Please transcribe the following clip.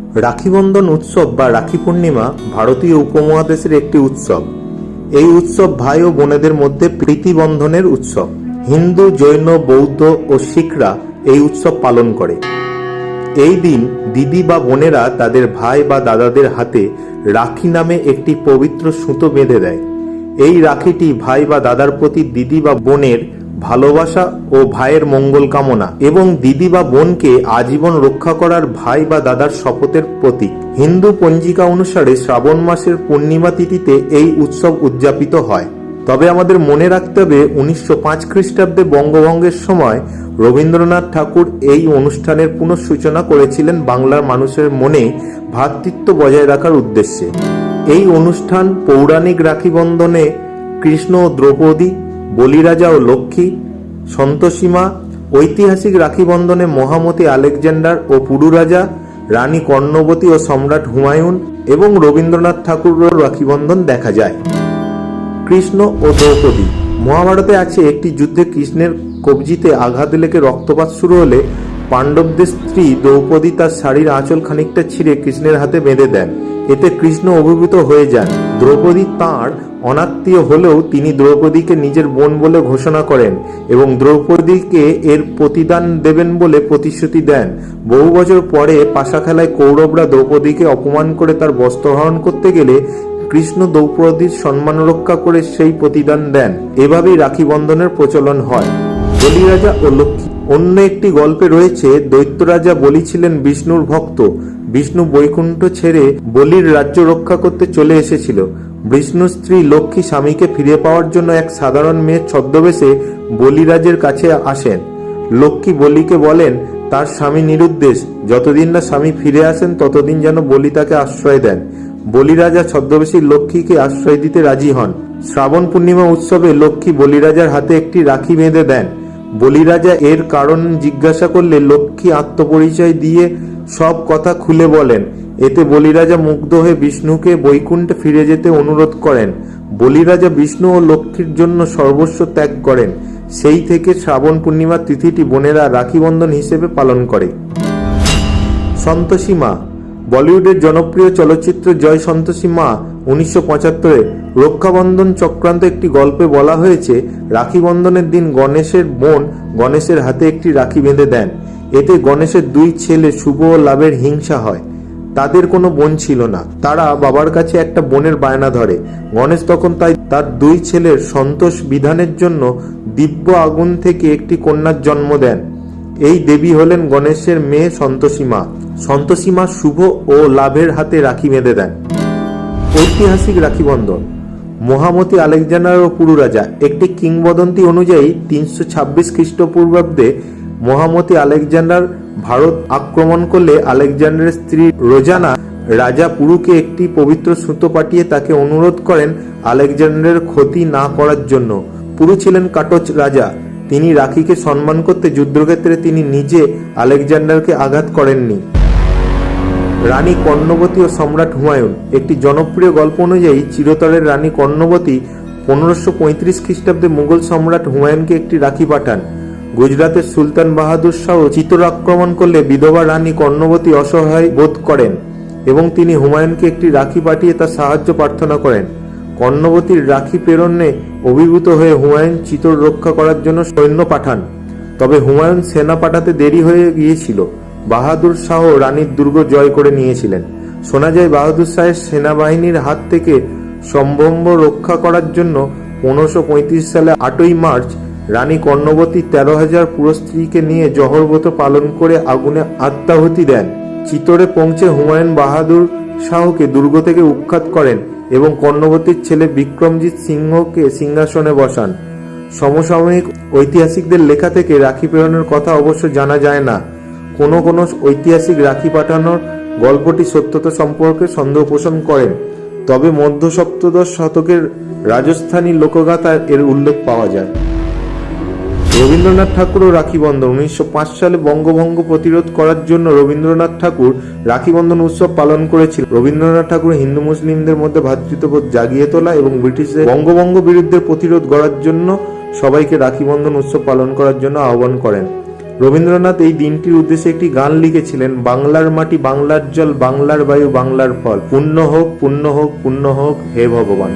রাখিবন্ধন উৎসব বা রাখি পূর্ণিমা ভারতীয় উপমহাদেশের একটি উৎসব। এই উৎসব ভাই ও বোনেদের মধ্যে প্রীতি বন্ধনের উৎসব। হিন্দু, জৈন, বৌদ্ধ ও শিখরা এই উৎসব পালন করে। এই দিন দিদি বা বোনেরা তাদের ভাই বা দাদাদের হাতে রাখি নামে একটি পবিত্র সুতো বেঁধে দেয়। এই রাখিটি ভাই বা দাদার প্রতি দিদি বা বোনের ভালোবাসা ও ভাইয়ের মঙ্গল কামনা এবং দিদি বা বোনকে আজীবন রক্ষা করার ভাই বা দাদার শপথের প্রতীক। হিন্দু পঞ্জিকা অনুসারে শ্রাবণ মাসের পূর্ণিমা তিথিতে এই উৎসব উদযাপিত হয়। তবে আমাদের মনে রাখতে হবে, উনিশশো পাঁচ খ্রিস্টাব্দে বঙ্গভঙ্গের সময় রবীন্দ্রনাথ ঠাকুর এই অনুষ্ঠানের পুনঃসূচনা করেছিলেন বাংলার মানুষের মনে ভ্রাতৃত্ব বজায় রাখার উদ্দেশ্যে। এই অনুষ্ঠান পৌরাণিক রাখি বন্ধনে কৃষ্ণ ও দ্রৌপদী বলিরাজা ও লক্ষ্মী, সন্তোষীমা, ঐতিহাসিক রাখি বন্ধনে মহামতি আলেকজান্ডার ও পুরুরাজা, রানী কর্ণবতী ও সম্রাট হুমায়ুন এবং রবীন্দ্রনাথ ঠাকুরের রাখি বন্ধন দেখা যায়। কৃষ্ণ ও দ্রৌপদী। মহাভারতে আছে একটি যুদ্ধে কৃষ্ণের কবজিতে আঘাত লেগে রক্তপাত শুরু হলে পাণ্ডবদের স্ত্রী দ্রৌপদী তার শাড়ির আঁচল খানিকটা ছিঁড়ে কৃষ্ণের হাতে বেঁধে দেন। এতে কৃষ্ণ অভিভূত হয়ে যান। দ্রৌপদী তাঁর অনাত্মীয় হলেও তিনি দ্রৌপদীকে নিজের বোন বলে ঘোষণা করেন এবং দ্রৌপদীকে এর প্রতিদান দেবেন বলে প্রতিশ্রুতি দেন। বহু বছর পরে পাশা খেলায় কৌরবরা দ্রৌপদীকে অপমান করে তার বস্ত্রহরণ করতে গেলে কৃষ্ণ দ্রৌপদীর সম্মান রক্ষা করে সেই প্রতিদান দেন। এভাবেই রাখি বন্ধনের প্রচলন হয়। বলিরাজা ও লক্ষ্মী। অন্য একটি গল্পে রয়েছে, দৈত্যরাজা বলি ছিলেন বিষ্ণুর ভক্ত। বিষ্ণু বৈকুণ্ঠ ছেড়ে বলির রাজ্য রক্ষা করতে চলে এসেছিল। বিষ্ণু স্ত্রী লক্ষ্মী স্বামীকে ফিরে পাওয়ার জন্য এক সাধারণ মেয়ের ছদ্মবেশে বলিরাজের কাছে আসেন। লক্ষ্মী বলিকে বলেন, তার স্বামী নিরুদ্দেশ। যতদিন না স্বামী ফিরে আসেন, ততদিন যেন বলি তাকে আশ্রয় দেন। বলিরাজা ছদ্মবেশী লক্ষ্মীকে আশ্রয় দিতে রাজি হন। শ্রাবণ পূর্ণিমা উৎসবে লক্ষ্মী বলিরাজার হাতে একটি রাখি বেঁধে দেন। বলিরাজা এর কারণ জিজ্ঞাসা করলে লক্ষ্মী আত্মপরিচয় দিয়ে সব কথা খুলে বলেন। এতে বলিরাজা মুগ্ধ হয়ে বিষ্ণুকে বৈকুণ্ঠে ফিরে যেতে অনুরোধ করেন। বলিরাজা বিষ্ণু ও লক্ষ্মীর জন্য সর্বস্ব ত্যাগ করেন। সেই থেকে শ্রাবণ পূর্ণিমা তিথিটি বোনেরা রাখি বন্ধন হিসেবে পালন করে। সন্তোষী মা, বলিউডের জনপ্রিয় চলচ্চিত্র জয় সন্তোষী মা উনিশশো পঁচাত্তরে রক্ষাবন্ধন চক্রান্ত একটি গল্পে বলা হয়েছে রাখি বন্ধনের দিন গণেশের বোন গণেশের হাতে একটি রাখি বেঁধে দেন। এতে গণেশের দুই ছেলে শুভ ও লাভের হিংসা হয়। তাদের কোনো বোন ছিল না। তারা বাবার কাছে একটা বোনের বায়না ধরে। গণেশ তখন তাই তার দুই ছেলের সন্তোষ বিধানের জন্য দিব্য আগুন থেকে একটি কন্যার জন্ম দেন। এই দেবী হলেন গণেশের মেয়ে সন্তোষী মা সন্তোষী মা শুভ ও লাভের হাতে রাখি বেঁধে দেন। ঐতিহাসিক রাখি বন্ধন মহামতি আলেকজান্ডার ও পুরুরাজা। একটি কিংবদন্তি অনুযায়ী তিনশো ছাব্বিশ খ্রিস্টপূর্বাব্দে মহামতি আলেকজান্ডার ভারত আক্রমণ করলে আলেকজান্ডারের স্ত্রী রোজানা রাজা পুরুকে একটি পবিত্র সুতো পাঠিয়ে তাকে অনুরোধ করেন আলেকজান্ডারের ক্ষতি না করার জন্য। পুরু ছিলেন কাটচ রাজা। তিনি রাখিকে সম্মান করতে যুদ্ধক্ষেত্রে তিনি নিজে আলেকজান্ডারকে আঘাত করেননি। রানী কর্ণবতী ও সম্রাট হুমায়ুন। একটি জনপ্রিয় গল্প অনুযায়ী চিরতরের রানী কর্ণবতী পনেরোশো পঁয়ত্রিশ খ্রিস্টাব্দে মুঘল সম্রাট হুমায়ুনকে একটি রাখি পাঠান। গুজরাতের সুলতান বাহাদুর শাহ চিতর আক্রমণ করলে বিধবা রানী কর্ণবতী অসহায় বোধ করেন এবং তিনি হুমায়ুনকে একটি রাখি পাঠিয়ে তার সাহায্য প্রার্থনা করেন। কর্ণবতীর রাখি প্রেরণে অভিভূত হয়ে হুমায়ুন চিতর রক্ষা করার জন্য সৈন্য পাঠান। তবে হুমায়ুন সেনা পাঠাতে দেরি হয়ে গিয়েছিল। বাহাদুর শাহ রানীর দুর্গ জয় করে নিয়েছিলেন। শোনা যায়, বাহাদুর শাহের সেনাবাহিনীর হাত থেকে সম্ভম্ব রক্ষা করার জন্য পনেরোশো সালে আটই মার্চ রানী কর্ণবতী তেরো হাজার পুরো স্ত্রীকে নিয়ে জহরব্রত পালন করে আগুনে আত্মাহুতি দেন। চিতরে পৌঁছে হুমায়ুন বাহাদুর শাহকে দুর্গ থেকে উৎখাত করেন এবং কর্ণবতীর ছেলে বিক্রমজিৎ সিংহকে সিংহাসনে বসান। সমসাময়িক ঐতিহাসিকদের লেখা থেকে রাখি প্রেরণের কথা অবশ্য জানা যায় না। কোনো কোনো ঐতিহাসিক রাখি পাঠানোর গল্পটি সত্যতা সম্পর্কে সন্দেহ পোষণ করেন। তবে মধ্য সপ্তদশ শতকের রাজস্থানী লোকগাথায় এর উল্লেখ পাওয়া যায়। রবীন্দ্রনাথ ঠাকুর ও রাখি বন্ধন উনিশশো পাঁচ সালে বঙ্গভঙ্গ প্রতিরোধ করার জন্য রবীন্দ্রনাথ ঠাকুর রাখি বন্ধন উৎসব পালন করেছিল রবীন্দ্রনাথ ঠাকুর হিন্দু মুসলিমদের মধ্যে ভ্রাতৃত্ববোধ জাগিয়ে তোলা এবং ব্রিটিশদের বঙ্গভঙ্গ বিরুদ্ধে প্রতিরোধ করার জন্য সবাইকে রাখি বন্ধন উৎসব পালন করার জন্য আহ্বান করেন। রবীন্দ্রনাথ এই দিনটির উদ্দেশ্যে একটি গান লিখেছিলেন, বাংলার মাটি বাংলার জল, বাংলার বায়ু, বাংলার ফল। পুণ্য হোক পুণ্য হোক পুণ্য হোক, হে ভগবান।